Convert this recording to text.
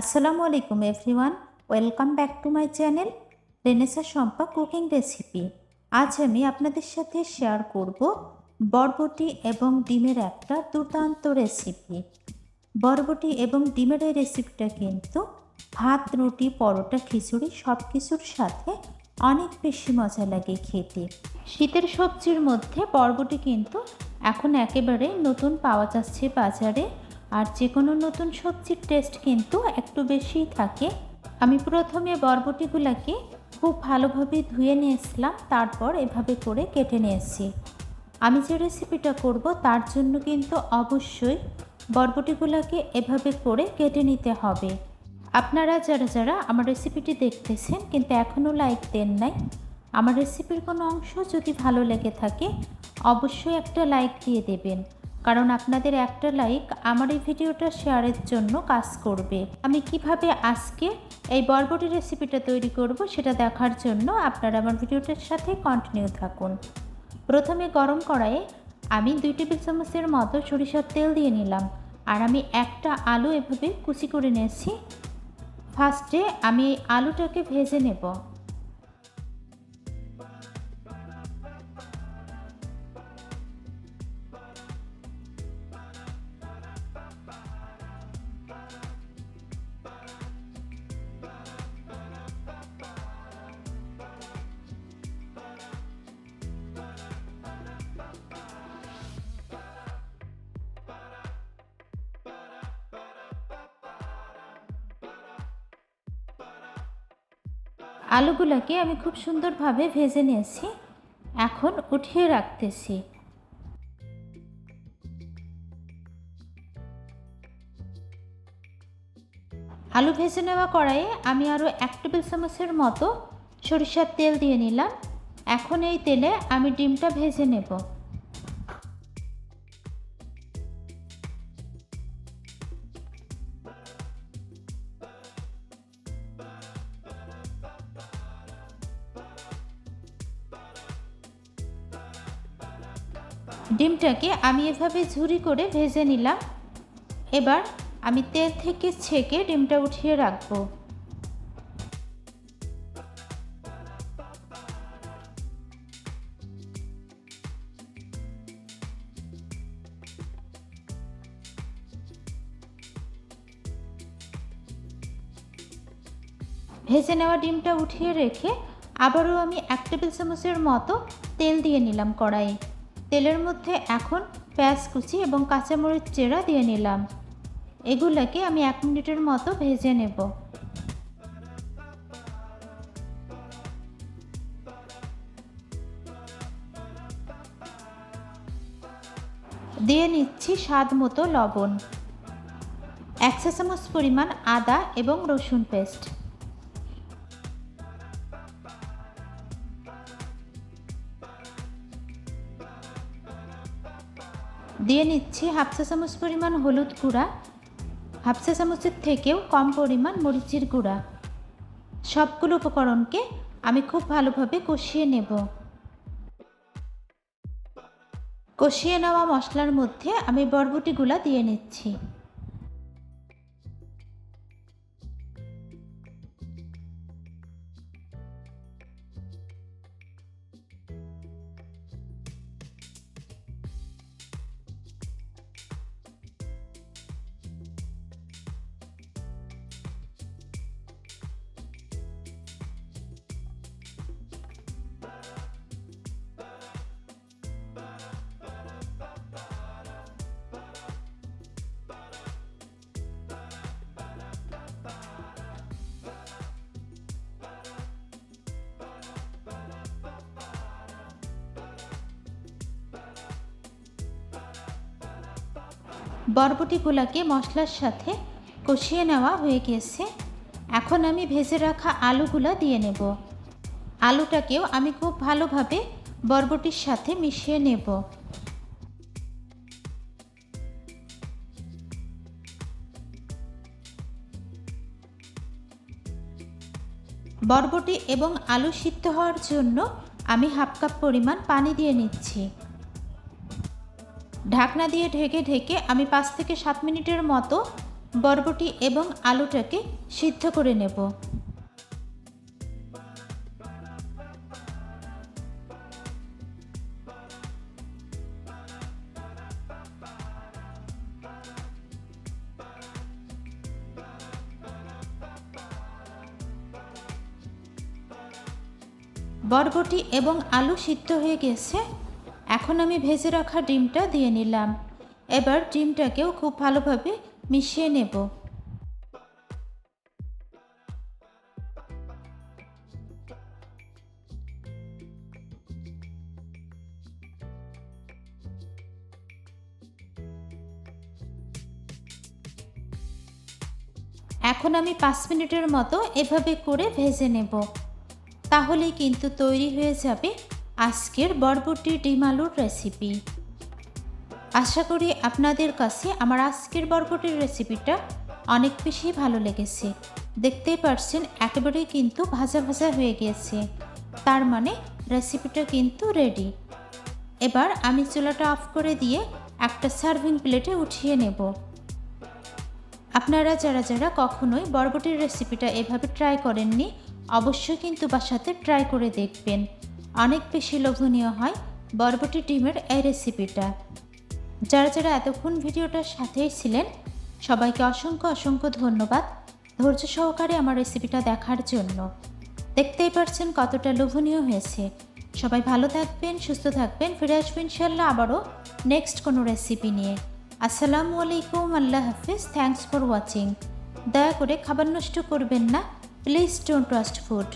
আসসালামু আলাইকুম everyone, welcome back to my channel Renesa Shampa cooking recipe. আজ আমি আপনাদের সাথে শেয়ার করব বরবটি এবং ডিমের একটা দুর্দান্ত রেসিপি। বরবটি এবং ডিমের এই রেসিপিটা কিন্তু ভাত, রুটি, পরোটা, খিচুড়ি সব কিছুর সাথে অনেক বেশি মজা লাগে খেতে। শীতের সবজির মধ্যে বরবটি কিন্তু এখন একেবারে নতুন পাওয়া যাচ্ছে বাজারে। আর যে কোনো নতুন সবজির টেস্ট কিন্তু একটু বেশিই থাকে। আমি প্রথমে বরবটিগুলোকে খুব ভালোভাবে ধুয়ে নিয়েছিলাম, তারপর এভাবে করে কেটে নিয়েছি। আমি যে রেসিপিটা করব তার জন্য কিন্তু অবশ্যই বরবটিগুলোকে এভাবে করে কেটে নিতে হবে। আপনারা যারা যারা আমার রেসিপিটি দেখতেছেন কিন্তু এখনও লাইক দেন নাই, আমার রেসিপির কোনো অংশ যদি ভালো লেগে থাকে, অবশ্যই একটা লাইক দিয়ে দেবেন। কারণ আপনাদের একটা লাইক আমার এই ভিডিওটা শেয়ারের জন্য কাজ করবে। আমি কীভাবে আজকে এই বরবটি রেসিপিটা তৈরি করব সেটা দেখার জন্য আপনারা আমার ভিডিওটার সাথে কন্টিনিউ থাকুন। প্রথমে গরম কড়াইয়ে আমি দুই টেবিল চামচের মতো সরিষার তেল দিয়ে নিলাম আর আমি একটা আলু এভাবে কুচি করে নিয়েছি। ফার্স্টে আমি আলুটাকে ভেজে নেব। আলুগুলোকে আমি খুব সুন্দরভাবে ভেজে নিয়েছি। এখন উঠিয়ে রাখতেছি। আলু ভেজে নেওয়া কড়াইয়ে আমি আরও এক টেবিল চামচের মতো সরিষার তেল দিয়ে নিলাম। এখন এই তেলে আমি ডিমটা ভেজে নেব। ডিমটাকে আমি এভাবে ঝুরি করে ভেজে নিলাম। এবার আমি তেল থেকে ছেঁকে ডিমটা উঠিয়ে রাখব। ভেজে নেওয়া ডিমটা উঠিয়ে রেখে আবারও আমি এক টেবিল চামচের মতো তেল দিয়ে নিলাম কড়াইয়ে। তেলের মধ্যে এখন পেঁয়াজ কুচি এবং কাঁচামরিচ চেরা দিয়ে নিলাম। এগুলোকে আমি এক মিনিটের মতো ভেজে নেব। দিয়ে নিচ্ছি স্বাদ মতো লবণ, এক চা চামচ পরিমাণ আদা এবং রসুন পেস্ট। দিয়ে নিচ্ছি হাফ চা চামচ পরিমাণ হলুদ গুঁড়া, হাফ চা চামচের থেকেও কম পরিমাণ মরিচের গুঁড়া। সবগুলো উপকরণকে আমি খুব ভালোভাবে কষিয়ে নেব। কষিয়ে নেওয়া মশলার মধ্যে আমি বরবটিগুলা দিয়ে নিচ্ছি। বরবটিগুলোকে মশলার সাথে কষিয়ে নেওয়া হয়ে গেছে। এখন আমি ভেজে রাখা আলুগুলো দিয়ে নেব। আলুটাকেও আমি খুব ভালোভাবে বরবটির সাথে মিশিয়ে নেব। বরবটি এবং আলু সিদ্ধ হওয়ার জন্য আমি হাফ কাপ পরিমাণ পানি দিয়ে নিচ্ছি। ঢাকনা দিয়ে ঢেকে ঢেকে আমি পাঁচ থেকে সাত মিনিটের মতো বরবটি এবং আলুটাকে সিদ্ধ করে নেব। বরবটি এবং আলু সিদ্ধ হয়ে গেছে। এখন আমি ভেজে রাখা ডিমটা দিয়ে নিলাম। এবার ডিমটাকেও খুব ভালোভাবে মিশিয়ে নেব। এখন আমি পাঁচ মিনিটের মতো এভাবে করে ভেজে নেব। তাহলেই কিন্তু তৈরি হয়ে যাবে আজকের বরবটি ডিম আলুর রেসিপি আশা করি আপনাদের কাছে আমার আজকের বরবটির রেসিপিটা অনেক বেশি ভালো লেগেছে। দেখতেই পারছেন, একেবারেই কিন্তু ভাজা ভাজা হয়ে গিয়েছে। তার মানে রেসিপিটা কিন্তু রেডি এবার আমি চুলাটা অফ করে দিয়ে একটা সার্ভিং প্লেটে উঠিয়ে নেব। আপনারা যারা যারা কখনোই বরবটির রেসিপিটা এভাবে ট্রাই করেননি, অবশ্যই কিন্তু বাসাতে ট্রাই করে দেখবেন। অনেক বেশি লোভনীয় হয় বরবটি ডিমের এই রেসিপিটা। যারা যারা এতক্ষণ ভিডিওটার সাথেই ছিলেন, সবাইকে অসংখ্য অসংখ্য ধন্যবাদ ধৈর্য সহকারে আমার রেসিপিটা দেখার জন্য। দেখতেই পারছেন কতটা লোভনীয় হয়েছে। সবাই ভালো থাকবেন, সুস্থ থাকবেন, ফিরে আসবেন ইনশাল্লাহ আবারও নেক্সট কোনো রেসিপি নিয়ে। আসসালামু আলাইকুম, আল্লাহ হাফিজ থ্যাংকস ফর ওয়াচিং দয়া করে খাবার নষ্ট করবেন না প্লিজ ডোন্ট ট্রাস্ট ফুড